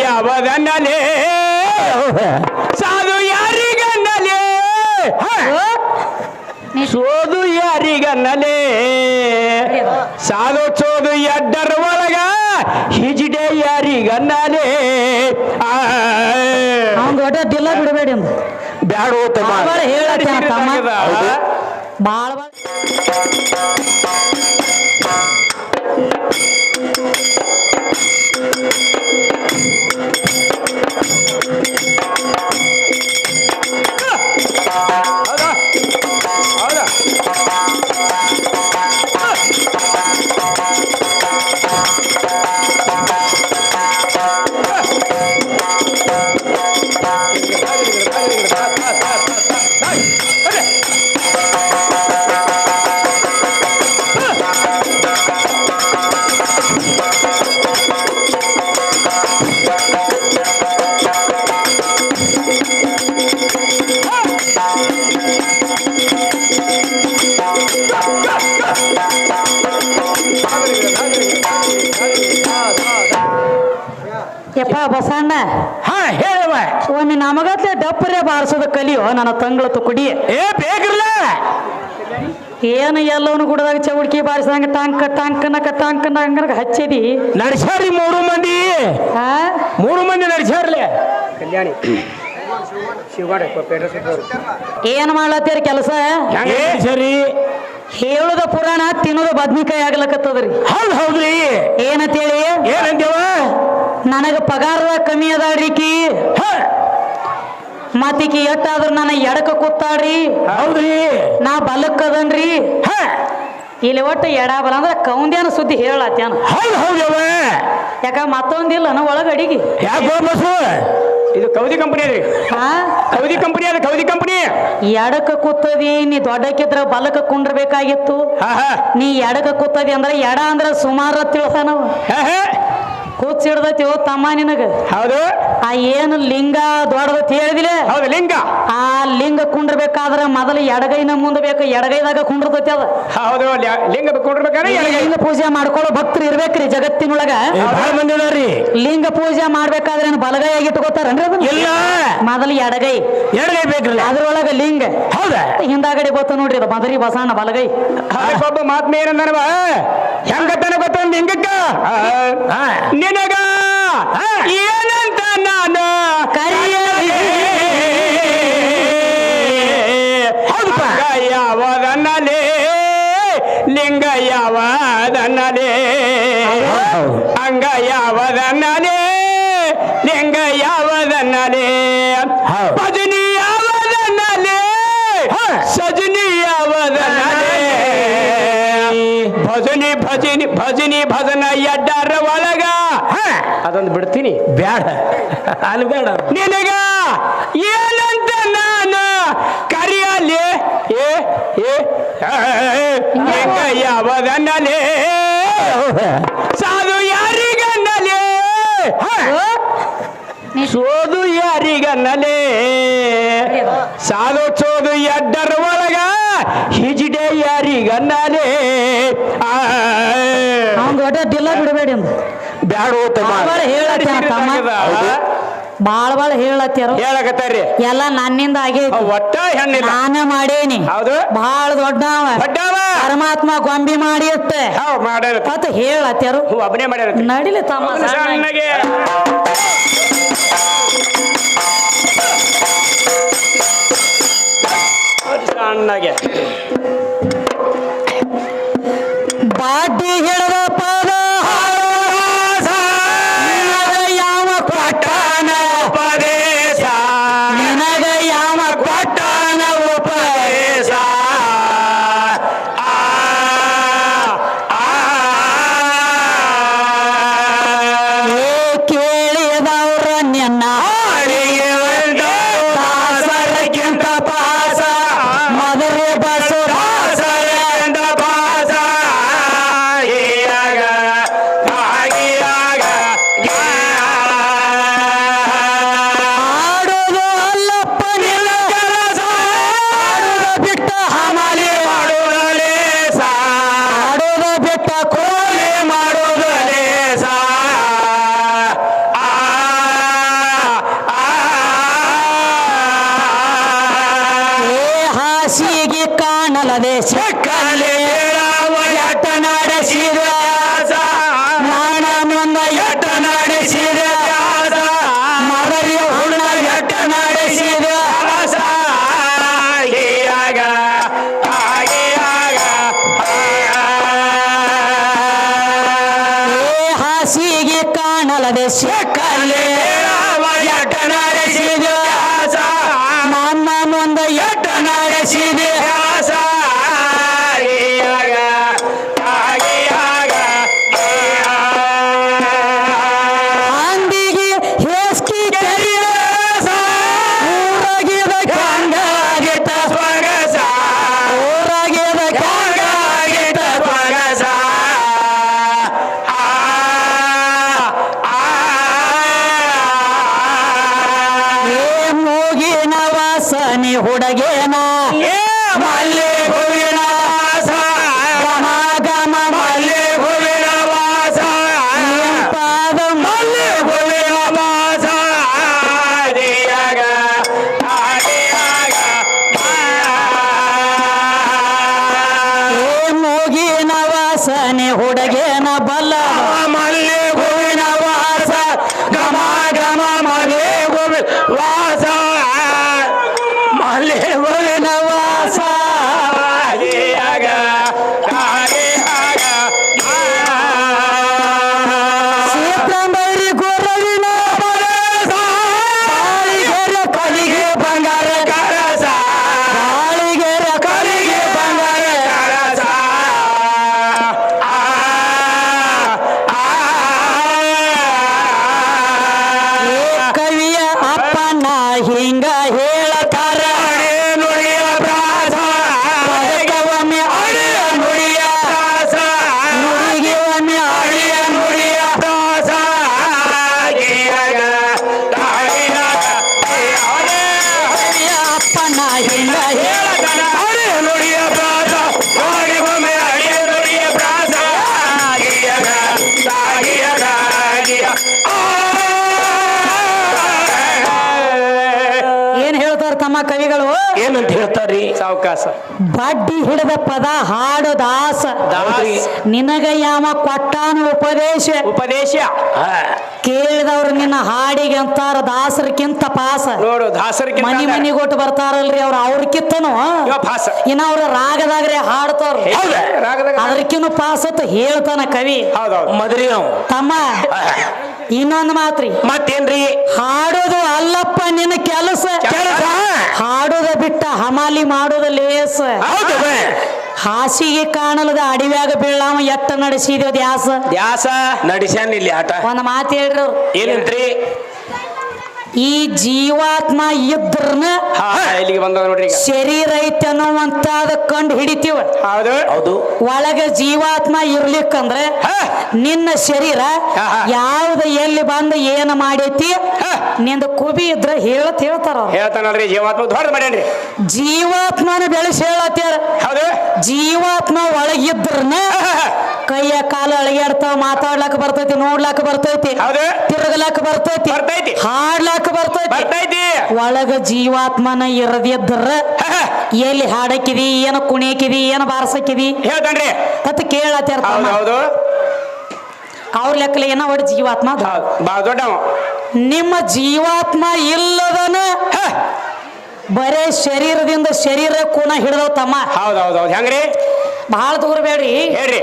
ಯಾವದನ್ನಲೇ ಸಾಧು ಯಾರಿಗನ್ನಲೇ ಸೋದು ಯಾರಿಗನ್ನಲೇ ಸಾಧು ಚೋದು ಎಡ್ಡರ ಒಳಗ ಹಿಜಿಡೆ ಯಾರಿಗನ್ನಲೇ ಅವ್ನ್ ದಿಲ್ಲ ಬಿಡಬೇಡಿ ಬ್ಯಾಡೋ. ಹೌದು. ಬಾಳ ನನ್ನ ತಂಗಳ ಕುಡಿ. ಏ ಬೇಕಿರ್ಲ ಏನು ಎಲ್ಲವನು ಕುಡಿದಾಗ ಚೌಡ್ಕಿ ಬಾರಿಸಿದಂಗ ತಾಂಕ ಟಾಂಕನಕ ಟಾಂಕನಕ ಹಚ್ಚಿದಿ? ನಡ್ಸ್ಯಾರಿ ಮೂರು ಮಂದಿ. ಹಾ ಮೂರು ಮಂದಿ ನಡ್ಸ್ಯಾರ್ಲೆ. ಕಲ್ಯಾಣಿ ಏನ್ ಮಾಡ್ಲತ್ತೀರಿ ಕೆಲಸ? ಸರಿ? ಹೇಳುದ ಪುರಾಣ ತಿನ್ನೋದು ಬದ್ನಿಕಾಯಿ ಆಗ್ಲಕತ್ತದ್ರಿ. ಹೌದ್ ಹೌದ್ರಿ. ಏನಂತೇಳಿ? ಏನಂತೇವ? ನನಗ ಪಗಾರ ಕಮ್ಮಿ ಅದಾಳ್ರಿಕಿ ಹ, ಮತ್ತೀಕಿ ಎಟ್ಟಾದ್ರೂ ನನ್ನ ಎಡಕ ಕೂತಾಳ್ರಿ ಹೌದ್ರಿ. ನಾ ಬಲಕ್ಕದನ್ರಿ. ಹ, ಇಲ್ಲಿ ಒಟ್ಟು ಎಡ ಬಲ ಅಂದ್ರೆ ಕೌಂದ್ಯಾನ ಸುದ್ದಿ ಹೇಳತ್ತೇನ ಹೌದು ಯಾಕ ಮತ್ತೊಂದಿಲ್ಲ ನಾ ಒಳಗ ಅಡಿಗೆ ಇದು ಕೌದಿ ಕಂಪನಿ ರೀ. ಹಾ? ಕೌದಿ ಕಂಪನಿ ಅದ ಕೌದಿ ಕಂಪನಿ. ಎಡಕ ಕೂತದಿ ನೀ ದೊಡ್ಡಕ್ಕಿದ್ರ ಬಲಕ ಕುಂಡ್ರಬೇಕಾಗಿತ್ತು. ಹಾ ಹಾ. ನೀ ಎಡಕ ಕೂತದಿ ಅಂದ್ರೆ ಎಡ ಅಂದ್ರೆ ಸುಮಾರು ತಿಳ್ಸ ನಾವು ಹಾ. ಕೂತ್ ಸಿಡ್ದತಿ ಓ ತಮ್ಮ ನಿನಗ. ಹೌದು. ಆ ಏನು ಲಿಂಗ ದೊಡ್ಡದತ್ ಹೇಳಿದಿಲ್ಲ. ಹೌದು ಲಿಂಗ. ಆ ಲಿಂಗ ಕುಂಡ್ರಬೇಕಾದ್ರೆ ಮೊದಲು ಎಡಗೈನ ಮುಂದೆ ಬೇಕು ಎಡಗೈದಾಗ ಕುಂಡ್ರತೈತಿ ಅದು. ಹೌದು ಲಿಂಗ ಕೊಂಡಿರ್ಬೇಕಾದ್ರೆ ಲಿಂಗ ಪೂಜೆ ಮಾಡ್ಕೊಳ್ಳೋ ಭಕ್ತರು ಇರ್ಬೇಕ್ರಿ ಜಗತ್ತಿನೊಳಗ. ಬಹಳ ಮಂದಿ ಅದಾರ್ರಿ. ಲಿಂಗ ಪೂಜೆ ಮಾಡ್ಬೇಕಾದ್ರೆ ಏನು ಬಲಗೈಯಾಗಿ ಇಟ್ಕೋತಾರನ್ರಿ ಅಂದ್ರೆ ಇಲ್ಲ. ಮೊದಲು ಎಡಗೈ. ಎಡಗೈ ಬೇಕ್ರಿ ಅದ್ರೊಳಗ ಲಿಂಗ. ಹೌದಾ. ಹಿಂದಾಗಡೆ ಗೊತ್ತ ನೋಡ್ರಿ ಅದು ಮದರಿ ಬಸಣ್ಣ ಬಲಗೈ. ಅದಕ್ಕೊಬ್ಬ ಮಾತ್ಮ ಏನಂದನವ ಹೆಂಗತನ ಗೊತ್ತ ಲಿಂಗಕ್ಕ? ನಿನಗ ಏನಂತ ನಾನು? ಯಾವದನ್ನಲೇ ಲಿಂಗ ಯಾವದನ್ನಲೇ ಅಂಗ ಯಾವದನ್ನಲೇ ಲಿಂಗ ಯಾವದನ್ನಲೇ ಭಜನಿ ಯಾವದನ್ನಲೇ ಸಜನಿ ಯಾವದನ್ನಲೇ ಭಜನಿ ಭಜನಿ ಭಜನಿ ಅದೊಂದು ಬಿಡ್ತೀನಿ. ಬ್ಯಾಡ. ಅಲ್ಲಿ ಬೇಡ. ನಿನಗ ಏನಂತ ನಾನು ಕರಿಯಲಿ? ಏ ಏ ಲಿಂಗ ಯಾವದನ್ನಲೇ ಸಾಧು ಯಾರಿಗನ್ನಲೇ? ಸೋದು ಯಾರಿಗನ್ನಲೇ? ಸಾಧು ಚೋದು ಎಡ್ಡರ ಒಳಗ ಹಿಜಿಡೆ ಯಾರಿಗನ್ನಲೇ? ಆ, ಅವ್ನ್ ದೊಡ್ಡ ದಿಲ್ಲ ಬಿಡಬೇಡಿ ಬ್ಯಾಡೋ ತಮ್ಮ ಆ ತಮ್ಮ. ಬಾಳ ಬಾಳ ಹೇಳತ್ತಾರ? ಹೇಳಕತ್ತಾರ್ರಿ ಎಲ್ಲ ನನ್ನಿಂದ ಆಗೈತಿ. ಒಟ್ಟ ಹೆಣ್ಣಿಲ್ಲ. ನಾನ ಮಾಡೇನಿ. ಹೌದು. ಬಾಳ ದೊಡ್ಡವ. ದೊಡ್ಡವ. ಪರಮಾತ್ಮ ಗೊಂಬಿ ಮಾಡಿ ಇತ್ತೆ ಹೌದ್ ಮಾಡ್ಯಾರ ಅಂತ ಹೇಳತ್ತಾರು? ಹ್ಞೂ ಒಬ್ಬನೇ ಮಾಡ್ಯಾರ ನಡಿಲಿ ತಮ್ಮ ಸಣ್ಣ ಸಣ್ಣಗೆ. ಸಣ್ಣಗೆ. ಕಾಲೇ ಹೇಳಾವ ಯಾಟ ಕವಿಗಳು ಏನಂತ ಹೇಳ್ತಾರ್ರಿ? ಸಾವಕಾಶ. ಬಡ್ಡಿ ಹಿಡಿದ ಪದ ಹಾಡು ದಾಸ. ನಿನಗ ಯಾವ ಕೊಟ್ಟಾನು ಉಪದೇಶ? ಉಪದೇಶ. ಕೇಳಿದವ್ರು ನಿನ್ನ ಹಾಡಿಗೆ ಅಂತಾರ ದಾಸರಕ್ಕಿಂತ ಪಾಸ. ನೋಡು ದಾಸರಿಗೆ ಮನಿ ಮನಿ ಕೊಟ್ಟು ಬರ್ತಾರಲ್ರಿ ಅವ್ರ ಅವ್ರಕ್ಕಿಂತನು ಭಾಸ ಇನ್ನ ಅವ್ರ ರಾಗದಾಗ್ರೆ ಹಾಡ್ತಾರ ಹೌದಾ? ರಾಗದಾಗ ಅದಕ್ಕಿನ್ನು ಪಾಸ್ ಅಂತ ಹೇಳ್ತಾನ ಕವಿ. ಹೌದೌದು. ಮದ್ರಿ ನಾವು ತಮ್ಮ ಇನ್ನೊಂದು ಮಾತ್ರಿ. ಮತ್ತೇನ್ರಿ? ಹಾಡೋದು ಅಲ್ಲಪ್ಪ ನಿನ್ನ ಕೆಲಸ. ಕೆಲಸ? ಹಾಡೋದ ಬಿಟ್ಟ ಹಮಾಲಿ ಮಾಡೋದು ಲೇಸ. ಹಾಸಿಗೆ ಕಾಣಲದ ಅಡಿವ್ಯಾಗ ಬೀಳಾವ ಎತ್ತ ನಡೆಸಿದ್ಯೋ ದ್ಯಾಸ. ದ್ಯಾಸ ನಡಿಸ್ಯಾನ ಇಲ್ಲಿ ಆಟ. ಒಂದ್ ಮಾತು ಹೇಳ್ರಿ. ಏನಂತ್ರಿ? ಈ ಜೀವಾತ್ಮ ಇದ್ರನ ಹಾ ಇಲ್ಲಿಗೆ ಬಂದ ನೋಡ್ರಿ ಈಗ. ಶರೀರ ಐತೆ ಅನ್ನುವಂತಾದ ಕಂಡು ಹಿಡಿತೀವ? ಹೌದು. ಹೌದು. ಒಳಗ ಜೀವಾತ್ಮ ಇರ್ಲಿಕ್ಕಂದ್ರೆ. ನಿನ್ನ ಶರೀರ. ಯಾವ್ದು ಎಲ್ಲಿ ಬಂದು ಏನು ಮಾಡೈತಿ? ನಿಂದು ಕುಬಿ ಇದ್ರ ಹೇಳತ್ ಹೇಳ್ತಾರ. ಹೇಳ್ತಾನಲ್ರಿ ಜೀವಾತ್ಮ ದೊಡ್ಡ ಮಾಡ್ಯಾನ್ರಿ. ಜೀವಾತ್ಮನ ಬೆಳೆಸಿ ಹೇಳತ್ಯಾರ. ಹೌದು. ಜೀವಾತ್ಮ ಒಳಗಿದ್ರನ ಕೈಯ ಕಾಲ ಅಳಗ್ಯಾಡ್ತಾವ ಮಾತಾಡ್ಲಾಕ ಬರ್ತೈತಿ ನೋಡ್ಲಾಕ ಬರ್ತೈತಿ ಹೌದು. ತಿರುಗಲಾಕ ಬರ್ತೈತಿ ಬರ್ತೈತಿ. ಹಾಡ್ಲಾಕ ಬರ್ತೈತಿ. ಬರ್ತೈತಿ. ಒಳಗ ಜೀವಾತ್ಮನ ಇರದಿದ್ರ ಎಲ್ಲಿ ಹಾಡಕಿದಿ ಏನು ಕುಣಿಯಕಿದಿ ಏನು ಬಾರ್ಸಕಿದಿ ಹೇಳ್ತಾನ್ರಿ. ಅಂತ ಕೇಳತ್ಯಾರ ಹೌದು ಹೌದು ಅವ್ರ ಲೆಕ್ಕಲೆ ಏನ ಒಟ್ಟು ಜೀವಾತ್ಮ ಬಾಳ ದೊಡ್ಡವ. ನಿಮ್ಮ ಜೀವಾತ್ಮ ಇಲ್ಲದನ ಬರೇ ಶರೀರದಿಂದ ಶರೀರ ಕೂನ ಹಿಡಿದವ್ ತಮ್ಮ ಹೌದು ಹೌದು ಹೌದು ಹೆಂಗ್ರಿ? ಬಹಳ ದೂರ ಬೇಡ್ರಿ. ಹೇಳ್ರಿ.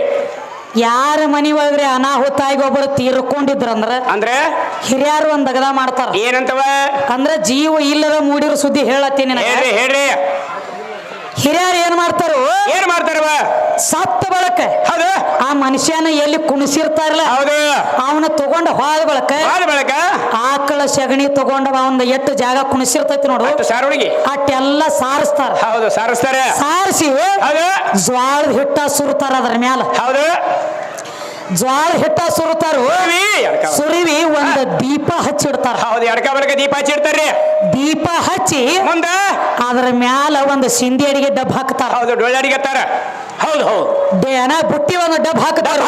ಯಾರ ಮನಿ ಒಳಗ್ರಿ ಅನಾಹುತ ಆಗಿ ಒಬ್ಬರು ತೀರ್ಕೊಂಡಿದ್ರಂದ್ರ ಅಂದ್ರೆ? ಹಿರಿಯರು ಒಂದ್ ದಗದ ಮಾಡ್ತಾರ. ಏನಂತವ? ಅಂದ್ರ ಜೀವ ಇಲ್ಲದ ಮೂಡಿರೋ ಸುದ್ದಿ ಹೇಳತ್ತೀನಿ ಹೇಳ್ರಿ. ಹಿರಿಯರು ಏನ್ ಮಾಡ್ತಾರು? ಏನ್ ಮಾಡ್ತಾರವ ಸತ್ತ ಬಳಕ. ಹೌದು. ಆ ಮನುಷ್ಯನ ಎಲ್ಲಿ ಕುಣಿಸಿರ್ತಾರಲ್ಲ ಹೌದು. ಅವನ ತಗೊಂಡ ಹೋದ ಬಳಕ ಬಾಳ ಬಳಕ? ಆಕಳ ಸಗಣಿ ತಗೊಂಡ ಅವನ ಎಷ್ಟು ಜಾಗ ಕುಣಿಸಿರ್ತೈತಿ ನೋಡು. ಸಾರ್ ಹುಡುಗಿ ಅಟ್ಟೆಲ್ಲ ಸಾರಿಸ್ತಾರ. ಹೌದು ಸಾರಿಸ್ತಾರೆ. ಸಾರಿಸಿ ಹೌದು. ಜ್ವಾಳದ ಹಿಟ್ಟ ಸುರ್ತಾರ ಅದ್ರ ಮ್ಯಾಲ. ಹೌದು. ಜ್ವಾಳ ಹಿಟ್ಟ ಸುರ್ತಾರು ಸುರುವಿ, ಒಂದು ದೀಪ ಹಚ್ಚಿಡ್ತಾರ. ಹೌದು ಎಡಕ ಬಲಕ ದೀಪ ಹಚ್ಚಿಡ್ತಾರ್ರಿ. ದೀಪ ಹಚ್ಚಿ ಮುಂದ? ಅದ್ರ ಮ್ಯಾಲ ಒಂದು ಸಿಂಧಿ ಅಡಿಗೆ ಡಬ್ ಹಾಕ್ತಾರ. ಹೌದು ಡೊಳ್ಳೆ ಅಡಿಗೆ ಹತ್ತಾರ ಹೌದು ಹೌದು. ದೇನ ಬುಟ್ಟಿ ಒಂದು ಡಬ್ ಹಾಕ್ತಾರ.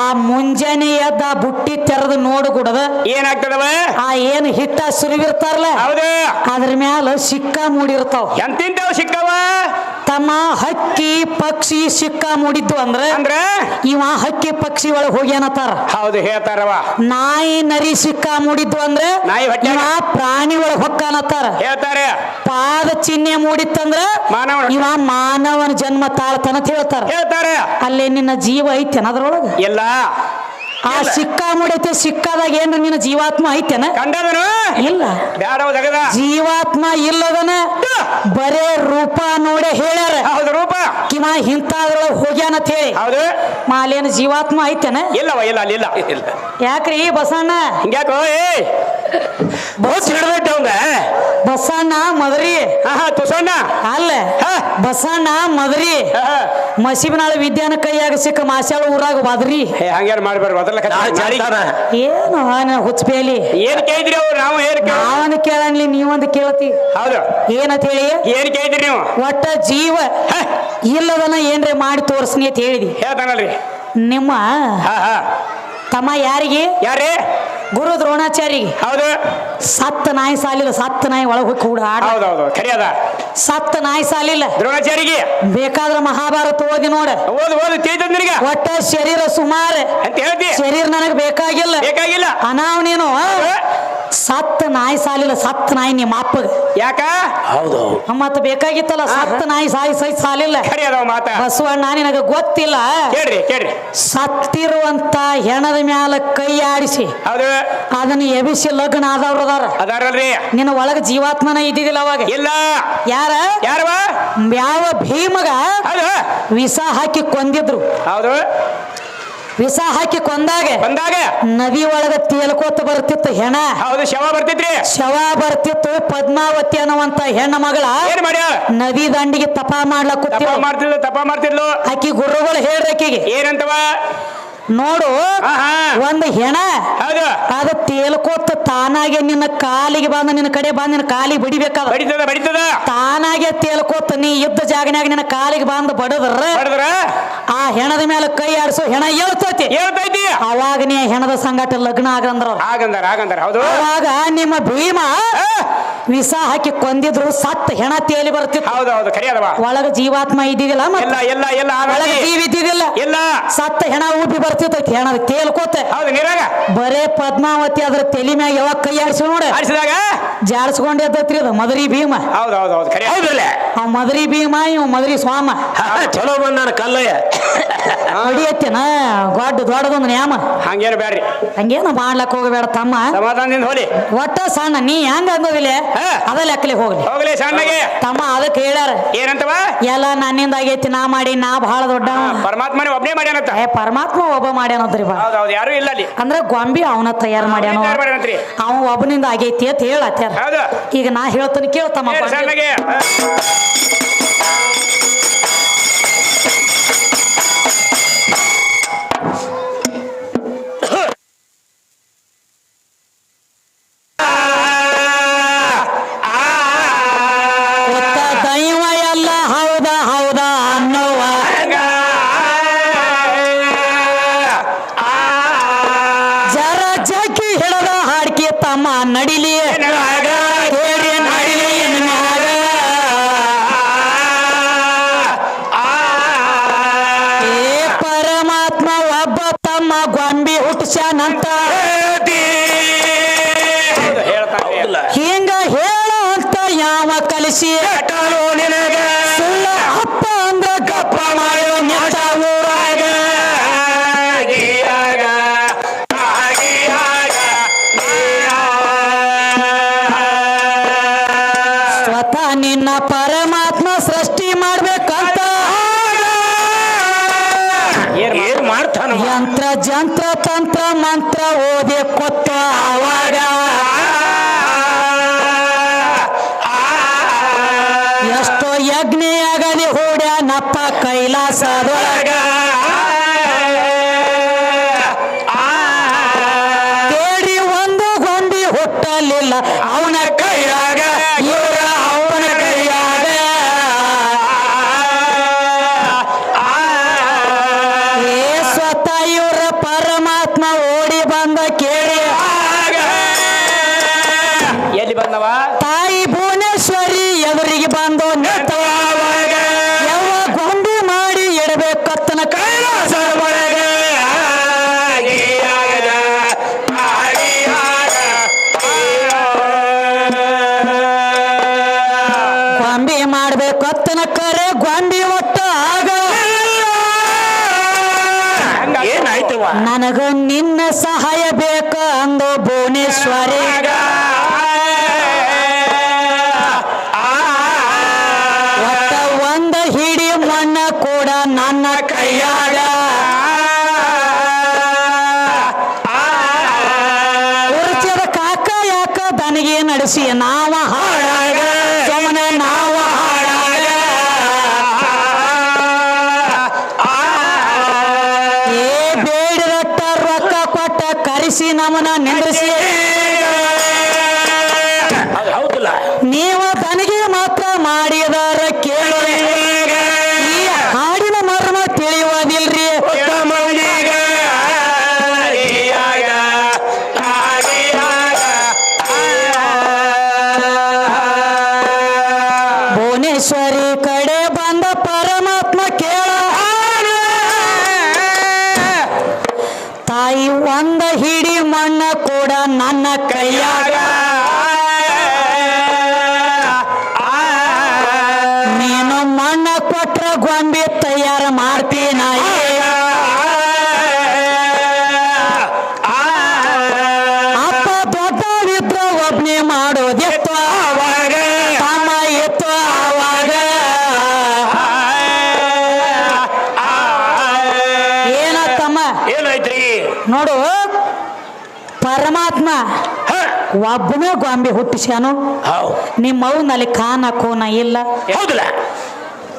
ಆ ಮುಂಜಾನೆ ಎದ್ದ ಬುಟ್ಟಿ ತೆರೆದು ನೋಡು ಗುಡದ ಏನಾಗ್ತದವ? ಆ ಏನು ಹಿಟ್ಟ ಸುರಿವಿರ್ತಾರಲ್ಲ ಹೌದು. ಅದ್ರ ಮ್ಯಾಲ ಸಿಕ್ಕ ಮೂಡಿರ್ತಾವ. ಎಂತಿಂತಾವ ಸಿಕ್ಕವ? ತಮ್ಮ ಹಕ್ಕಿ ಪಕ್ಷಿ ಸಿಕ್ಕ ಮೂಡಿದ್ದು ಅಂದ್ರೆ ಅಂದ್ರೆ? ಇವ ಹಕ್ಕಿ ಪಕ್ಷಿ ಒಳಗೆ ಹೋಗ್ಯಾನತ್ತಾರ ಹೌದು ಹೇಳ್ತಾರವ. ನಾಯಿ ನರಿ ಸಿಕ್ಕ ಮೂಡಿದ್ದು ಅಂದ್ರೆ ನಾಯಿ ಹೊಟ್ಟೆ ಇವ ಪ್ರಾಣಿ ಒಳಗೆ ಹೊಕ್ಕಾನತ್ತಾರ ಹೇಳ್ತಾರೆ. ಪಾದ ಚಿಹ್ನೆ ಮೂಡಿತ್ತಂದ್ರ ಮಾನವ ಇವ ಮಾನವನ ಜನ್ಮ ತಾಳ್ತನ ಅಂತ ಹೇಳ್ತಾರ. ಹೇಳ್ತಾರೆ. ಅಲ್ಲೇ ನಿನ್ನ ಜೀವ ಐತೆ ಅದ್ರೊಳಗ? ಎಲ್ಲ ಆ ಸಿಕ್ಕ ಮುಡೈತೆ ಸಿಕ್ಕಾದಾಗ ಏನ್ರ ನಿನ್ನ ಜೀವಾತ್ಮ ಐತೆನ? ಕಂಡದನು ಇಲ್ಲ. ಬ್ಯಾಡವ ಜಗದ. ಜೀವಾತ್ಮ ಇಲ್ಲದನ ಬರೇ ರೂಪ ನೋಡೇ ಹೇಳ್ಯಾರ. ಹೌದು ರೂಪ. ಕಿಮ ಇಂಥದ್ರೊಳಗೆ ಹೋಗ್ಯಾನ ಅಂತ ಹೇಳಿ. ಹೌದು. ಮಾಲೇನ ಜೀವಾತ್ಮ ಐತೆನ? ಇಲ್ಲವ ಇಲ್ಲ ಇಲ್ಲ ಇಲ್ಲ. ಯಾಕ್ರಿ ಬಸಣ್ಣ ಹಿಂಗ್ಯಾಕೋ ಏ ಬಹುತ್ ಹಿಡ್ದೈತೆ ಅವಂಗ? ಬಸಣ್ಣ ಮದರಿ. ಹಾ ಹಾ ತುಸಣ್ಣ. ಅಲ್ಲ ಹಾ. ಬಸಣ್ಣ ಮದರಿ. ಮಸೀಬನಾಳ ವಿದ್ಯಾನ ಕೈಯಾಗ ಸಿಕ್ಕ ಮಾಸ್ಯಾಳ ಊರಾಗ ಬದ್ರಿ ಹೇ ಹಂಗೇನ್ ಮಾಡ್ಬಾರ್ದು ಏನು ಆನ ಹುಚ್ಚಬೇಲಿ? ಏನ್ ಕೇಳಿದ್ರಿ ಅವ್ರು? ನಾವು ಏನ್ ಕೇಳ ನಾವೊಂದು ಕೇಳಂಗ್ಲಿ ನೀವೊಂದು ಕೇಳತಿ. ಹೌದು. ಏನಂತ ಹೇಳಿ? ಏನ್ ಕೇಳಿದ್ರಿ ನೀವು? ಒಟ್ಟ ಜೀವ ಹಾ, ಇಲ್ಲದನ ಏನ್ರೆ ಮಾಡಿ ತೋರಿಸ್ನಿ ಅಂತ ಹೇಳಿದಿ. ಹೇಳ್ತಾನಲ್ರಿ. ನಿಮ್ಮ ಹಾ ಹಾ. ತಮ್ಮ ಯಾರಿಗೆ? ಯಾರೇ? ಗುರು ದ್ರೋಣಾಚಾರಿ. ಹೌದು. ಸತ್ತ ನಾಯಿ ಸಾಲಿಲ್ಲ ಸತ್ತ ನಾಯಿ ಒಳಗೆ ಹೋಗಿ ಕೂಡ ಆಡ ಹೌದೌದು ಖರಿ ಅದ ಸತ್ತ ನಾಯಿ ಸಾಲಿಲ್ಲ. ದ್ರೋಣಾಚಾರಿಗೆ. ಬೇಕಾದ್ರೆ ಮಹಾಭಾರತ ಓದಿ ನೋಡ. ಓದು ಓದು ತಿಳಿತದ ನಿನಗ? ಒಟ್ಟ ಶರೀರ ಸುಮಾರು. ಅಂತ ಹೇಳ್ತಿ. ಶರೀರ ನನಗೆ ಬೇಕಾಗಿಲ್ಲ. ಬೇಕಾಗಿಲ್ಲ. ಅನಾವ್ ನೀನು ಸತ್ತ ನಾಯಿ ಸಾಲಿಲ್ಲ ಸತ್ತ ನಾಯಿ ನಿಮ್ಮ ಅಪ್ಪಗ. ಯಾಕ? ಹೌದು ಮತ್ತ ಬೇಕಾಗಿತ್ತಲ್ಲ ಸತ್ತ ನಾಯಿ ಸಾಯಿ ಸೈ ಸಾಲಿಲ್ಲ. ಹೇಳಿ ಅದಾವ ಮಾತ. ಬಸವಣ್ಣ ನಿನಗ ಗೊತ್ತಿಲ್ಲ? ಕೇಳ್ರಿ ಕೇಳ್ರಿ. ಸತ್ತಿರುವಂತ ಹೆಣದ ಮ್ಯಾಲ ಕೈ ಆಡಿಸಿ. ಹೌದು. ಅದನ್ನ ಎಬಿಸಿ ಲಗ್ನ ಆದವ್ರು ಅದಾರ. ಅದಾರಲ್ರಿ. ನಿನ್ನ ಒಳಗ ಜೀವಾತ್ಮನ ಇದ್ದಿದಿಲ್ಲ ಅವಾಗ. ಇಲ್ಲ. ಯಾರ? ಯಾರವ? ಯಾವ ಭೀಮಗ ಹೌದು. ವಿಷ ಹಾಕಿ ಕೊಂದಿದ್ರು. ಹೌದು. ವಿಷ ಹಾಕಿ ಕೊಂದಾಗ ಬಂದಾಗ ನದಿ ಒಳಗ ತೇಲ್ಕೋತ ಬರ್ತಿತ್ತು ಹೆಣ. ಹೌದು ಶವ ಬರ್ತಿತ್ರಿ. ಶವ ಬರ್ತಿತ್ತು ಪದ್ಮಾವತಿ ಅನ್ನುವಂತ ಹೆಣ್ಣ ಮಗಳ. ಏನ್ ಮಾಡ್ಯ? ನದಿ ದಂಡಿಗೆ ತಪ ಮಾಡ್ಲಕ್ ತಪ. ಮಾಡ್ತಿದ್ಲು ತಪಾ ಮಾಡ್ತಿದ್ಲು. ಆಕಿ ಗುರುಗಳು ಹೇಳ್ರಿ ಆಕಿಗೆ. ಏನಂತವ? ನೋಡು. ಒಂದು ಹೆಣ. ಅದು ತೇಲ್ಕೋತ ತಾನಾಗೆ ನಿನ್ನ ಕಾಲಿಗೆ ಬಂದ ನಿನ್ನ ಕಡೆ ಬಂದ ನಿನ್ನ ಕಾಲಿಗೆ ಬಡಿಬೇಕಾದ. ತಾನಾಗೆ ತೇಲ್ಕೋತ ನೀ ಇದ್ದ ಜಾಗನ್ಯಾಗ ನಿನ್ನ ಕಾಲಿಗೆ ಬಂದು ಬಡದ್ರ. ಆ ಹೆಣದ ಮೇಲೆ ಕೈ ಆಡಿಸೋ ಹೆಣ ಹೇಳ್ತೈತಿ ಹೇಳ್ತೈತಿ ಅವಾಗ ನೀ ಹೆಣದ ಸಂಗಾಟ ಲಗ್ನ ಆಗಂದ್ರ. ಅವಾಗ ನಿಮ್ಮ ಭೀಮ ವಿಷ ಹಾಕಿ ಕೊಂದಿದ್ರು ಸತ್ ಹೆಣ ತೇಲಿ ಬರ್ತಿತ್ತು. ಒಳಗ ಜೀವಾತ್ಮ ಇದ್ದಿದಿಲ್ಲ ಒಳಗ ಜೀವ ಇದ್ದಿದ್ದಿಲ್ಲ. ಇಲ್ಲ ಸತ್ತ ಹೆಣ ಉಬ್ಬಿ ಬರ್ತಿತ್ತೈತಿ ಹೆಣ ತೇಲ್ಕೋತ ಹೌದು ನೀರಾಗ. ಬರೇ ಪದ್ಮಾವತಿ ಅದ್ರ ತಲೆ ಮ್ಯಾಗ ಯಾವಾಗ ಕೈ ಆಡಿಸಿ ನೋಡಿ. ಆಡಿಸಿದಾಗ? ಜಾಡ್ಸ್ಕೊಂಡ್ ಎದ್ದತ್ರಿ ಅದು ಮದರಿ ಭೀಮ. ಹೌದು ಹೌದು ಹೌದು ಖರಿ ಹೌದ್ರಲ್ಲ ಆ ಮದರಿ ಭೀಮ ಇವ್ ಮದರಿ ಸ್ವಾಮ. ಚಲೋ ಬಂದಾನ ಕಲ್ಲಯ್ಯ. ಹೊಡಿಯತ್ತೇನ ಗೊಡ್ಡ ದೊಡ್ಡದೊಂದು ನ್ಯಾಮ. ಹಂಗೇನು ಬ್ಯಾಡ್ರಿ. ಹಂಗೇನು ಮಾಡ್ಲಕ್ ಹೋಗಬೇಡ ತಮ್ಮ. ಸಮಾಧಾನದಿಂದ ಹೋಲಿ ಒಟ್ಟ ಸಣ್ಣ ನೀ ಹೆಂಗ ಅಂದೋದಿಲ್ಲ? ಹಾ. ಅದ ಲೆಕ್ಕಲೆ ಹೋಗ್ಲಿ. ಹೋಗ್ಲಿ ಸಣ್ಣಗೆ. ತಮ್ಮ ಅದಕ್ಕೆ ಹೇಳ್ಯಾರ. ಏನಂತವ? ಎಲ್ಲ ನನ್ನಿಂದ ಆಗೈತಿ ನಾ ಮಾಡಿ ನಾ ಬಹಳ ದೊಡ್ಡ ಪರಮಾತ್ಮನೇ ಒಬ್ಬನೇ ಮಾಡ್ಯಾನಂತ. ಏ ಪರಮಾತ್ಮ ಒಬ್ಬ ಮಾಡ್ಯಾನದ್ರಿ ಬಾ. ಹೌದು ಹೌದು ಯಾರು ಇಲ್ಲ ಅಲ್ಲಿ. ಅಂದ್ರೆ ಗೊಂಬಿ ಅವನ ತಯಾರು ಮಾಡ್ಯಾನ. ತಯಾರ್ ಮಾಡ್ಯಾನಂತ್ರಿ. ಅವ ಒಬ್ಬನಿಂದ ಆಗೈತಿ ಅಂತ ಹೇಳತ್ಯಾರ. ಹೌದು. ಈಗ ನಾ ಹೇಳ್ತಾನೆ ಕೇಳ್ತಮ್ಮ ಯಾವ ಕಲಿಸಿ. ಸುಳ್ಳ ಕೈಲಾಸದೊಳಗ ಕಾಕ ಯಾಕ ದನಿಗೆ ನಡೆಸಿ? ನಾವ ಭುವನೇಶ್ವರಿ ಕಡೆ ಬಂದ ಪರಮಾತ್ಮ ಕೇಳ ತಾಯಿ ಒಂದ ಹಿಡಿ ಮಣ್ಣ ಕೂಡ ನನ್ನ ಕೈಯಾಗ ಒಬ್ಬನೇ ಗೊಂಬೆ ಹುಟ್ಟಿಸ್ಯಾನು? ಹೌದ್. ನಿಮ್ಮ ಅವನಲ್ಲಿ ಕಾನ ಕೋನ ಇಲ್ಲ. ಹೌದಲ್ಲ.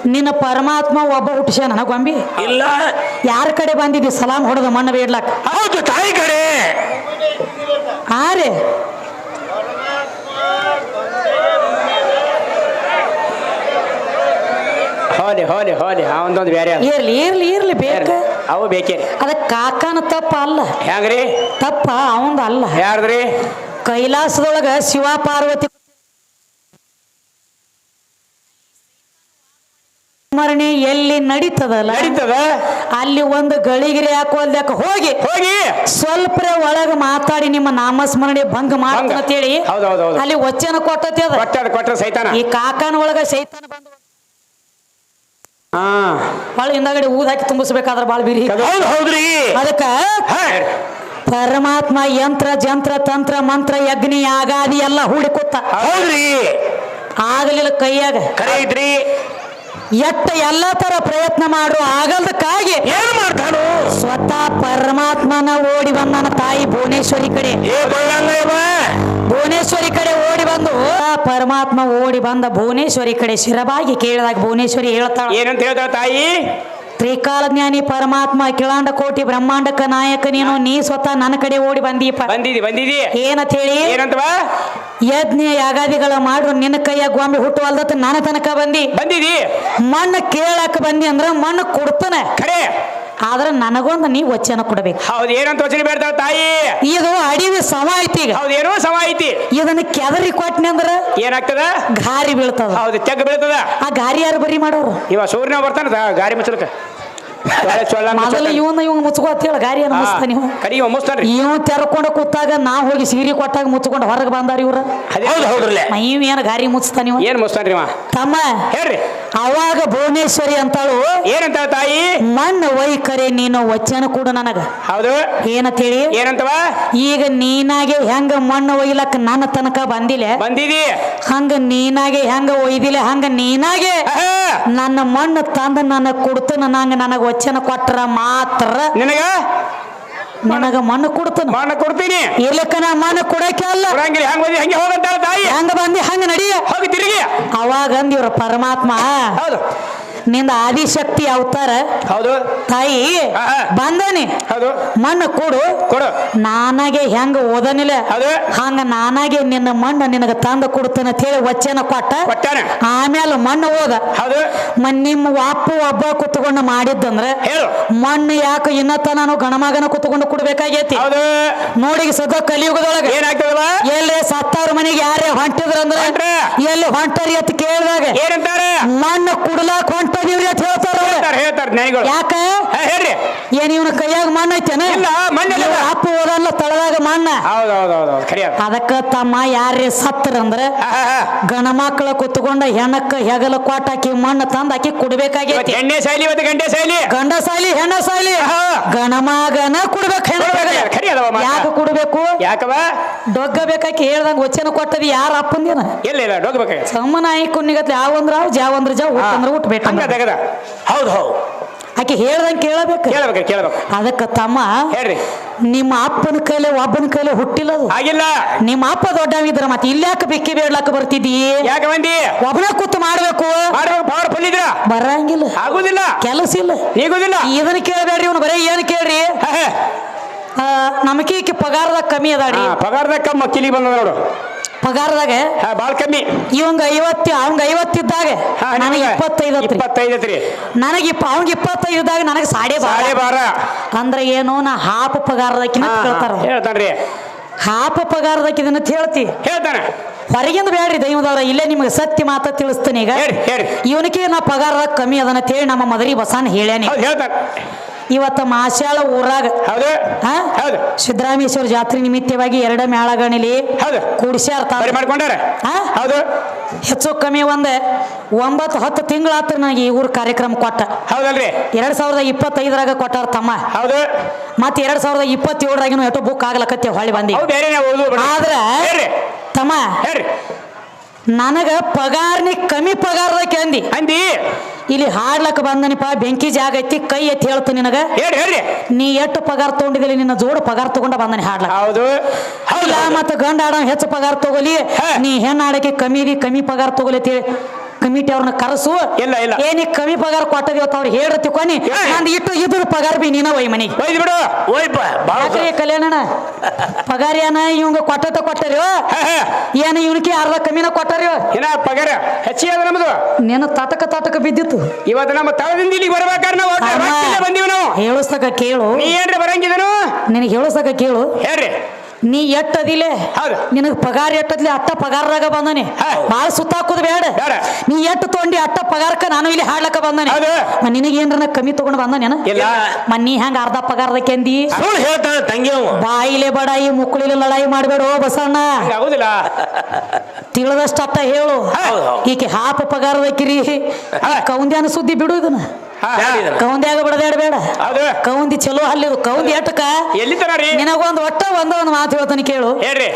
ನಿನ್ನ ಪರಮಾತ್ಮ ಒಬ್ಬ ಹುಟ್ಟಿಸ್ಯಾನ ಗೊಂಬಿ? ಇಲ್ಲ. ಯಾರ ಕಡೆ ಬಂದಿದ್ದಿ? ಸಲಾಮ್ ಹೊಡೆದ ಮಣ್ಣು ಬೇಡ್ಲಕ್. ಹೌದು ತಾಯಿ ಕಡೆ. ಆರೆ? ಹೋಲಿ ಹೋಲಿ ಹೋಲಿ ಅವನದೊಂದು ಬೇರೆ ಅದ ಇರ್ಲಿ ಇರ್ಲಿ ಇರ್ಲಿ ಬೇಕ. ಅವು ಬೇಕೇ ಅದ ಕಾಕನ ತಪ್ಪ ಅಲ್ಲ. ಹೆಂಗ್ರಿ? ತಪ್ಪ ಅವಂದ ಅಲ್ಲ. ಯಾರ್ದ್ರಿ? ಕೈಲಾಸದೊಳಗ ಶಿವ ಪಾರ್ವತಿ ಸ್ಮರಣೆ ಎಲ್ಲಿ ನಡೀತದಲ್ಲ? ನಡೀತದ? ಅಲ್ಲಿ ಒಂದು ಗಳಿಗಿರಿ ಹಾಕೋಲ್ದಕ್ಕ ಹೋಗಿ. ಹೋಗಿ. ಸ್ವಲ್ಪ ಒಳಗ ಮಾತಾಡಿ ನಿಮ್ಮ ನಾಮಸ್ಮರಣೆ ಭಂಗ ಮಾಡ್ತಾನ ಅಂತ ಅಂತೇಳಿ. ಹೌದ್. ಅಲ್ಲಿ ವಚನ ಕೊಟ್ಟತಿ ಅದ. ಕೊಟ್ಟ ಸೈತಾನ. ಈ ಕಾಕನ ಒಳಗ ಸೈತಾನ ಬಂದು ಹಾ. ಬಾಳ ಹಿಂದಾಗಡೆ ಊದ್ ಹಾಕಿ ತುಂಬಿಸ್ಬೇಕಾದ್ರ ಬಾಳ ಬಿರಿ. ಹೌದ್ರಿ. ಅದಕ್ಕ ಪರಮಾತ್ಮ ಯಂತ್ರ ಜಂತ್ರ ತಂತ್ರ ಮಂತ್ರ ಯಜ್ಞಿ ಯಾಗಾದಿ ಎಲ್ಲ ಹೂಡಿಕೊತ್ತ ಕೂತ ಹೌದ್ರಿ. ಆಗಲಿಲ್ಲ ಕೈಯಾಗ. ಕರೆ ಐತ್ರಿ ಎಟ್ಟ ಎಲ್ಲ ತರ ಪ್ರಯತ್ನ ಮಾಡು ಆಗಲ್ದಕ್ಕಾಗಿ. ಏನ್ ಮಾಡ್ತಾನು? ಸ್ವತಃ ಪರಮಾತ್ಮನ ಓಡಿ ಬಂದನ ತಾಯಿ ಭುವನೇಶ್ವರಿ ಕಡೆ. ಏ ಭುವನೇಶ್ವರಿ ಕಡೆ ಓಡಿ ಬಂದು ಆ ಪರಮಾತ್ಮ ಓಡಿ ಬಂದ ಭುವನೇಶ್ವರಿ ಕಡೆ ಶಿರಬಾಗಿ ಕೇಳಿದಾಗ ಭುವನೇಶ್ವರಿ ಹೇಳ್ತಾಳ. ಏನಂತ ಹೇಳ್ತಾಳ ತಾಯಿ? ತ್ರಿಕಾಲ ಜ್ಞಾನಿ ಪರಮಾತ್ಮ ಕಿಳಾಂಡ ಕೋಟಿ ಬ್ರಹ್ಮಾಂಡಕ ನಾಯಕ ನೀನು ನೀ ಸ್ವತಃ ನನ್ನ ಕಡೆ ಓಡಿ ಬಂದೀಪ. ಬಂದಿದಿ ಬಂದಿದಿ. ಏನಂತ ಹೇಳಿ? ಏನಂತವ? ಯಜ್ಞ ಯಾಗಾದಿಗಳ ಮಾಡ್ರು ನಿನ್ನ ಕೈಯ ಗೊಂಬೆ ಹುಟ್ಟುವಲ್ದತ್ತ ನನ್ನ ತನಕ ಬಂದಿ. ಬಂದಿದಿ. ಮಣ್ಣು ಕೇಳಾಕ ಬಂದಿ ಅಂದ್ರ ಮಣ್ಣು ಕೊಡ್ತಾನೆ. ಖರೆ ಆದ್ರ ನನಗೊಂದು ನೀ ವಚನ ಕೊಡಬೇಕು. ಹೌದು ಏನಂತ ವಚನ ಬೇಡ್ತಾಳ ತಾಯಿ? ಇದು ಅಡಿವಿ ಸಮ ಐತಿ ಈಗ. ಹೌದು ಏನೋ ಸಮ ಐತಿ. ಇದನ್ನ ಕೆದರಿ ಕೊಟ್ನಿ ಅಂದ್ರ ಏನಾಗ್ತದ? ಗಾರಿ ಬೀಳ್ತದ. ಹೌದು ತೆಗ್ ಬೀಳ್ತದ? ಆ ಗಾರಿ ಯಾರು ಬರಿ ಮಾಡೋರು? ಇವ ಸೂರ್ಯನ ಬರ್ತಾನ ಗಾರಿ ಮುಚ್ಚಲಕ ಮೊದಲು ಇವನ್ನ ಇವಂಗ ಮುಚ್ಕೋತ ಹೇಳ ಗಾರಿ ಅನ್ನ ನೀವು? ಕರಿ ಇವ ಮುಸ್ತಾನ್ರಿ ಇವ್ ತೆರ್ಕೊಂಡ ಕೂತಾಗ ನಾ ಹೋಗಿ ಸೀರೆ ಕೊಟ್ಟಾಗ ಮುಚ್ಕೊಂಡು ಹೊರಗೆ ಬಂದಾರ ಇವ್ರ? ಹೌದು ಹೌದ್ರಲ್ಲ. ಇವ್ ಏನ್ ಗಾರಿ ಮುಚ್ತಾನ ಇವ ಏನ್ ಮುಸ್ತಾನ್ರಿ ಇವ? ತಮ್ಮ ಹೇಳ್ರಿ. ಅವಾಗ ಭುವನೇಶ್ವರಿ ಅಂತಾಳು ಏನಂತ ತಾಯಿ? ಮಣ್ಣು ವೈಖರಿ ನೀನು ವಚನ ಕೂಡ ನನಗ. ಹೌದು. ಏನಂತೇಳಿ? ಏನಂತವ? ಈಗ ನೀನಾಗೆ ಹೆಂಗ ಮಣ್ಣು ಒಯ್ಲಕ್ಕ ನನ್ನ ತನಕ ಬಂದಿಲ್ಲ ಬಂದಿದಿ. ಹಂಗ ನೀನಾಗೆ ಹೆಂಗ ಒಯ್ದಿಲ್ಲ ಹಂಗ ನೀನಾಗೆ. ನನ್ನ ಮಣ್ಣು ತಂದ ನನಗ್ ಕೊಡ್ತು ನಂಗ ನನಗ ವಚನ ಕೊಟ್ರ ಮಾತ್ರ ನಿನಗ? ನನಗ ಮಣ್ಣು ಕೊಡ್ತನ. ಮಣ್ಣು ಕೊಡ್ತೀನಿ. ಇರ್ಲಿಕ್ಕ ನಾ ಮಣ್ಣು ಕೊಡಕ್ಕೆ ಅಲ್ಲ. ಕೊಡಂಗಿಲ್ಲ. ಹೆಂಗ್ ಬಂದಿ? ಹಂಗೆ ಹೋಗಂತ ತಾಯಿ. ಹೆಂಗ ಬಂದಿ? ಹಂಗ ನಡಿ. ಹೋಗಿ ತಿರುಗಿ. ಅವಾಗ ಅಂದಿವ್ರ ಪರಮಾತ್ಮ. ಹೌದು. ನಿಂದ ಆದಿಶಕ್ತಿ ಅವತಾರ ಹೌದು. ತಾಯಿ. ಬಂದನಿ ಹೌದು. ಮಣ್ಣು ಕೊಡು. ಕೊಡು. ನಾನಾಗೆ ಹೆಂಗ ಓದನಿಲ್ಲ. ಹಂಗ ನಾನಾಗೆ ನಿನ್ನ ಮಣ್ಣು ನಿನಗ ತಂದು ಕೊಡ್ತೇನೆ ಅಂತ ಹೇಳಿ ವಚನ ಕೊಟ್ಟ. ಆಮೇಲೆ ಮಣ್ಣು ಓದ. ನಿಮ್ಮ ಅಪ್ಪ ಒಬ್ಬ ಕುತ್ಕೊಂಡು ಮಾಡಿದ್ದಂದ್ರೆ ಮಣ್ಣು ಯಾಕೆ ಇನ್ನತ್ತ ನಾನು ಗಣಮಗನ ಕುತ್ಕೊಂಡು ಕೊಡ್ಬೇಕಾಗೈತಿ? ನೋಡಿ ಸದ ಕಲಿಯುಗದೊಳಗ. ಎಲ್ಲಿ ಸತ್ತಾರ ಮನೆಗೆ ಯಾರೇ ಹೊಂಟಿದ್ರ ಅಂದ್ರೆ ಎಲ್ಲಿ ಹೊಂಟರಿ ಅಂತ ಕೇಳಿದಾಗ ಮಣ್ಣು ಕುಡ್ಲಾಕ್ ಹೊಂಟ ಅಂತ ಹೇಳ್ತಾರ ಅವ್ರು. ಹೇಳ್ತಾರ ಯಾಕ? ಹೇಳ್ರಿ. ಏನ್ ಇವನ ಕೈಯಾಗ ಮಣ್ಣ ಐತೇನ? ಇಲ್ಲ. ಇವ್ರ ಅಪ್ಪ ಓದಲ್ಲ ತಳದಾಗ ಮಣ್ಣ. ಹೌದು ಹೌದು ಹೌದು ಖರಿ ಅದಕ್ಕ ತಮ್ಮ ಯಾರೇ ಸತ್ತರ ಅಂದ್ರ. ಗಣ ಮಕ್ಕಳ ಕುತ್ಕೊಂಡ ಹೆಣಕ್ಕ ಹೆಗಲ ಕ್ವಾಟ್ ಹಾಕಿ ಮಣ್ಣ ತಂದ ಹಾಕಿ ಕುಡ್ಬೇಕಾಗಿ ಕುಡ್ಬೇಕಾಗೈತಿ ಎಣ್ಣೆ ಸಾಯ್ಲಿ ಇವತ್ತು ಗಂಟೆ ಸಾಯ್ಲಿ. ಗಂಡ ಸಾಲಿ ಹೆಣ್ಣ ಸಾಲಿ. ಗಣ ಮಗನ ಕುಡ್ಬೇಕು ಯಾಕ ಕುಡ್ಬೇಕು, ಯಾಕವ? ಡೊಗ್ಗ ಬೇಕಾಕಿ ಹೇಳ್ದಂಗ ವಚನ ಕೊಟ್ಟದಿ ಯಾರ ಅಪ್ಪಂದೇನ? ಇಲ್ಲ ಇಲ್ಲ ಡೋಗ್ಬೇಕಾಗ ಸಮ್ಮನಾಯಿ ಕುನ್ನಿಗತ್ಲೆ ಯಾವಂದ್ರ ಜಾವಂದ್ರ ಜಾ ಅಂದ್ರೆ ಊಟ ಬೇಕು ತೆಗದ ಹೌದು ಹೌದು. ಆಕೆ ಹೇಳ್ದಂಗೆ ಕೇಳಬೇಕು. ಕೇಳಬೇಕು ಕೇಳಬೇಕು. ಅದಕ್ಕೆ ತಮ್ಮ ಹೇಳ್ರಿ. ನಿಮ್ಮ ಅಪ್ಪನ ಕೈಲೆ ಒಬ್ಬನ ಕೈಲೆ ಹುಟ್ಟಿಲ್ಲ ಅದು. ಆಗಿಲ್ಲ. ನಿಮ್ಮ ಅಪ್ಪ ದೊಡ್ಡವಿದ್ರ ಮತ್ತೆ ಇಲ್ಲಾಕ ಬಿಕ್ಕಿ ಬೇಡ್ಲಾಕ ಬರ್ತಿದ್ದಿ? ಯಾಕೆ ಬಂದಿ? ಒಬ್ಬನ ಕೂತು ಮಾಡ್ಬೇಕು. ಮಾಡ್ಬೇಕು ಪವರ್ಫುಲ್ ಇದ್ರ? ಬರಂಗಿಲ್ಲ. ಆಗುದಿಲ್ಲ. ಕೆಲಸ ಇಲ್ಲ. ನೀಗುದಿಲ್ಲ ಇದನ್ನ ಕೇಳಬೇಡ್ರಿ ಇವನು ಬರೀ ಏನು ಕೇಳ್ರಿ? ನಮಗೆ ಈಕೆ ಪಗಾರದಾಗ ಕಮ್ಮಿ ಅದಾಡ್ರಿ. ಪಗಾರದಾಗ ಕಮ್ಮಿ ಕಿಲಿ ಬಂದ ನೋಡು. ಪಗಾರದಾಗ ಹಾ ಬಾಳ್ ಕಮ್ಮಿ. ಇವಂಗ ಐವತ್ತು ಅವಂಗ ಐವತ್ತಿದ್ದಾಗ ಹಾ, ನನಗೆ ನಿಮ್ಗೆ ಇಪ್ಪತ್ತೈದು ಹತ್ರಿ ಇಪ್ಪತ್ತೈದು ಐತ್ರಿ. ನನಗೆ ಇಪ್ಪ ಅವಂಗ ಇಪ್ಪತ್ತೈದು ಇದ್ದಾಗ ನನಗೆ ಸಾಡೆ ಸಾಡೆ ಬಾರ. ಬಾರ ಅಂದ್ರೆ ಏನು ನಾ ಹಾಪ ಪಗಾರದಕ್ಕಿನ ಹಾ, ಹಾ. ಕೇಳ್ತಾರ ಹೇಳ್ತಾನ್ರಿ. ಹಾಪ ಪಗಾರದಕ್ಕಿದನ್ನ ಹೇಳ್ತಿ. ಹೇಳ್ತಾನೆ. ಹೊರಗಿಂದ ಬೇಡ್ರಿ ದೈವದವ್ರ ಇಲ್ಲೇ ನಿಮಗೆ ಸತ್ಯ ಮಾತ ತಿಳಿಸ್ತೀನಿ ಈಗ. ಹೇಳ್ರಿ ಹೇಳ್ರಿ ಇವನಿಗೆ ನಾ ಪಗಾರ ಕಮ್ಮಿ ಅದನ್ನ ಹೇಳಿ ನಮ್ಮ ಮದರಿ ಬಸಾನ್ ಹೇಳ್ಯಾನಿ. ಹೌದು ಹೇಳ್ತಾನೆ. ಇವತ್ತ ಮಾಸ್ಯಾಳ ಊರಾಗ. ಸಿದ್ದರಾಮೇಶ್ವರ ಜಾತ್ರೆ ನಿಮಿತ್ತವಾಗಿ ಎರಡ ಮೇಳಗಣಿಲಿ ಕೂಡಿಸ್ಯಾರ ಹೆಚ್ಚು ಕಮ್ಮಿ ಒಂದ್ ಒಂಬತ್ತು ಹತ್ತು ತಿಂಗಳಾತ್ರ ನನಗೆ ಈ ಊರ್ ಕಾರ್ಯಕ್ರಮ ಕೊಟ್ಟ. ಹೌದಲ್ರಿ. ಎರಡ್ ಸಾವಿರದ ಇಪ್ಪತ್ತೈದರಾಗ ಕೊಟ್ಟಾರ ತಮ್ಮ. ಹೌದು. ಮತ್ತೆ ಎರಡ್ ಸಾವಿರದ ಇಪ್ಪತ್ತೇಳರಾಗಿನೂ ಎಷ್ಟೋ ಬುಕ್ ಆಗ್ಲಕತ್ತೆ ಹೊಳ್ಳಿ ಬಂದಿ. ಆದ್ರ ತಮ್ಮ ನನಗ ಪಗಾರ್ನಿ ಕಮ್ಮಿ ಪಗಾರದಕ್ಕೆ ಅಂದಿ. ಅಂದಿ? ಇಲ್ಲಿ ಹಾಡ್ಲಕ್ಕ ಬಂದನಿಪ್ಪ ಬೆಂಕಿ ಜಾಗ ಐತಿ ಕೈ ಎತ್ತಿ ಹೇಳ್ತು ನಿನಗ. ಹೇಳ್ರಿ ಹೇಳ್ರಿ ನೀ ಎಷ್ಟು ಪಗಾರ ತಗೊಂಡಿದ್ದಲ್ಲಿ ನಿನ್ನ ಜೋಡು ಪಗಾರ ತಗೊಂಡ ಬಂದನಿ ಹಾಡ್ಲಕ್ಕ. ಹೌದು. ಹೌದು. ಮತ್ತ ಗಂಡ ಆಡ ಹೆಚ್ಚು ಪಗಾರ ತಗೋಲಿ. ನೀ ಹೆಣ್ಣು ಆಡಕ್ಕೆ ಕಮ್ಮಿ ಕಮ್ಮಿ ಪಗಾರ ತಗೋಲಿ ಅಂತ ಹೇಳಿ. ಕಮಿಟಿ ಅವ್ರನ್ನ ಕರೆಸು. ಇಲ್ಲ, ಇಲ್ಲ. ಏನಿ ಕಮ್ಮಿ ಪಗಾರ ಕೊಟ್ಟದಿವತ್ತ ಅವ್ರು ಹೇಳ್ರ ತಿಕ್ಕೋನಿ ಹಾ. ನಂದು ಇಟ್ಟು ಇದ್ರ ಪಗಾರ ಬಿ ನೀನ ಒಯ್ ಮನಿಗೆ. ಒಯ್ದು ಬಿಡು ಓಯ್ಪ ಬಾ ಯಾಕ್ರಿ ಕಲ್ಯಾಣಣ್ಣ? ಪಗಾರ ಏನ ಇವಂಗ ಕೊಟ್ಟತ ಕೊಟ್ಟರಿ ಹಾ, ಹಾ. ಏನ ಇವನಿಗೆ ಅರ್ಧ ಕಮ್ಮಿನ ಕೊಟ್ಟರಿ ಏನ ಪಗಾರ ಹೆಚ್ಚಿಗೆ ಅದ ನಮ್ದು. ನೆನ ತಟಕ ತಟಕ ಬಿದ್ದಿತ್ತು. ಇವತ್ತು ನಮ್ಮ ತಳದಿಂದ ಇಲ್ಲಿ ಬರ್ಬೇಕಾದ್ರೆ ನಾವು ಬಂದೀವಿ ನಾವು. ಹೇಳಸ್ತಕ ಕೇಳು. ನೀ ಏನ್ರಿ ಬರಂಗಿದನು? ನಿನಗೆ ಹೇಳಸ್ತಕ ಕೇಳು. ಹೇಳ್ರಿ. ನೀ ಎಟ್ಟದಿಲೆ? ಅದಿಲೆ ನಿನಗ್ ಪಗಾರ ಎಟ್ಟದ್ಲಿ ಅಟ್ಟ ಪಗಾರದಾಗ ಬಂದನಿ. ಬಾಳ ಸುತ್ತಾಕುದು ಬೇಡ. ಬೇಡ. ನೀ ಎಟ್ಟು ತೊಗೊಂಡಿ ಅಟ್ಟ ಪಗಾರಕ್ಕ ನಾನು ಇಲ್ಲಿ ಹಾಡ್ಲಕ್ಕ ಬಂದನಿ. ನಿನಗೆ ನಿನಗೇನ್ರ ಕಮ್ಮಿ ತಗೊಂಡ್ ಬಂದನೇನ ಮನ್ನಿ ಹೆಂಗ ಅರ್ಧ ಪಗಾರದಕ್ಕೆಂದಿ ಬಾಯಿಲೆ ಬಡಾಯಿ ಮುಕ್ಕಳಿಲೆ ಲಡಾಯಿ ಮಾಡ್ಬೇಡ ಓ ಬಸಣ್ಣ. ತಿಳದಷ್ಟ ಅತ್ತ ಅಟ್ಟ ಹೇಳು. ಈಕೆ ಹಾಪ ಪಗಾರದಕ್ಕಿರಿ. ಕೌಂದ್ಯಾನ ಸುದ್ದಿ ಬಿಡು ಇದನ್ನ? ಕೌಂದ್ಯಾಗ ಬಿಡದೇಡಬೇಡ ಹೌದು ಕೌಂದಿ ಚಲೋ ಅಲ್ಲಿ ಕೌಂದಿ ಎಟ್ಟಕ ಎಲ್ಲಿ ನಿನಗೊಂದು ಒಟ್ಟ ಒಂದ ಒಂದು ಮಾತು ಹೇಳ್ತಾನೆ ಕೇಳು. ಹೇಳ್ರಿ.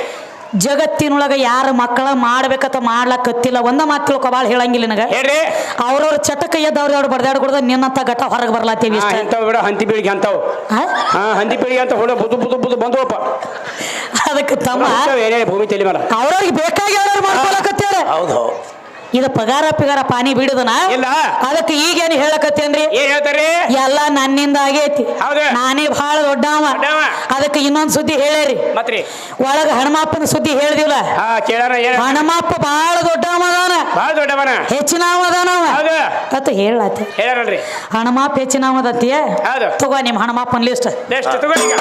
ಜಗತ್ತಿನೊಳಗ ಯಾರ ಮಕ್ಕಳ ಮಾಡ್ಬೇಕಂತ ಮಾಡ್ಲಕತ್ತಿಲ್ಲ ಒಂದ ಮಾತು ತಿಳ್ಕೊ ಭಾಳ ಹೇಳಂಗಿಲ್ಲ ನಿನಗ. ಹೇಳ್ರಿ. ಅವ್ರವ್ರ ಚಟಕ ಎದ್ದ ಅವ್ರ ಅವ್ರು ಬಡ್ದಾಡ್ಕೊಡ್ದ ನಿನ್ನಂತ ಘಟ ಹೊರಗೆ ಬರ್ಲಾತೀವಿ ಬಿಡು ಹಂತಿ ಪೀಳಿಗೆ ಅಂತವ್ ಹಂತಿ ಪೀಳಿಗೆ ಅಂತ ಹೊಡ ಬುದು ಬುದು ಬುದು ಬಂದವಪ್ಪ ಅದಕ್ಕೆ ತಮ್ಮ ಭೂಮಿ ತಲೆ ಅವ್ರವ್ರಿಗೆ ಬೇಕಾಗಿ ಅವ್ರವ್ರು ಮಾಡ್ಕೊಳಕತ್ತಾರ? ಹೌದು ಹೌದು. ಇದು ಪಗಾರ ಪಿಗಾರ ಪಾನಿ ಬಿಡುದನ? ಇಲ್ಲ. ಅದಕ್ಕೆ ಈಗೇನು ಹೇಳಕತ್ತೇನ್ರಿ? ಏನ್ ಹೇಳ್ತಾರಿ? ಎಲ್ಲ ನನ್ನಿಂದ ಆಗೈತಿ. ಹೌದು. ನಾನೇ ಬಹಳ ದೊಡ್ಡವ. ದೊಡ್ಡವ. ಅದಕ್ಕೆ ಇನ್ನೊಂದ್ ಸುದ್ದಿ ಹೇಳೇರಿ. ಮತ್ರಿ? ಒಳಗ ಹಣಮಾಪನ ಸುದ್ದಿ ಹೇಳ್ದಿಲ್ಲ? ಹಾ ಕೇಳಾರ ಏನ ಹನುಮಪ್ಪ ಬಹಳ ದೊಡ್ಡವ ಅದಾನ. ಬಾಳ ದೊಡ್ಡವನ. ಹೆಚ್ಚಿನ ಅದಾನವ ಹೌದು. ಹೇಳತ್ತೆ ಅದತ್ತಿಯ ಹೌದು. ತಗೋ ನಿಮ್ಮ ಹಣಮಾಪನ್ ಲಿಸ್ಟ್ ಲಿಸ್ಟ್ ತಗೋ ಈಗ.